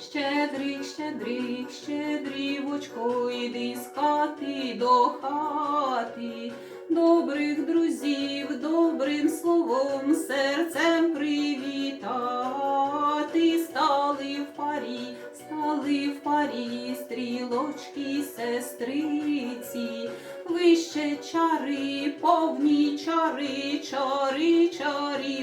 Щедрик, щедрик, щедрівочко, йди з до хати. Добрих друзів, добрим словом, серцем привітати. Стали в парі, стали в парі, стрілочки сестриці. Вище чари, повні чари, чари, чарівниці.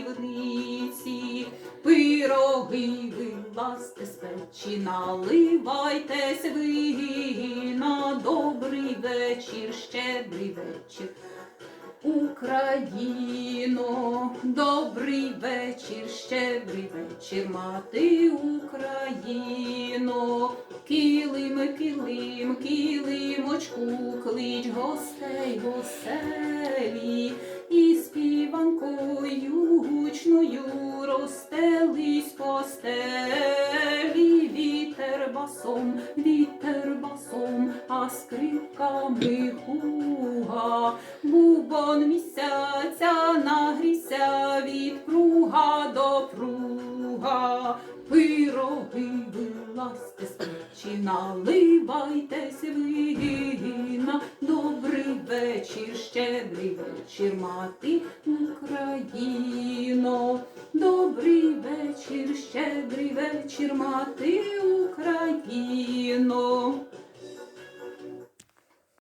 Вилазьте з печі, наливайтесь вина. Добрий вечір, щедрий вечір. Україно, добрий вечір, щедрий вечір, мати Україно, килим, килим, килимочку, клич гостей веселі, постелі, вітер басом, вітер басом, а скрипками хуга. Бубон місяця нагрівся від пруга до пруга. Пироги вилазьте з печі, наливайтесь вина. Добрий вечір, щедрий вечір, мати Україно. Щедрий вечір, мати Україно.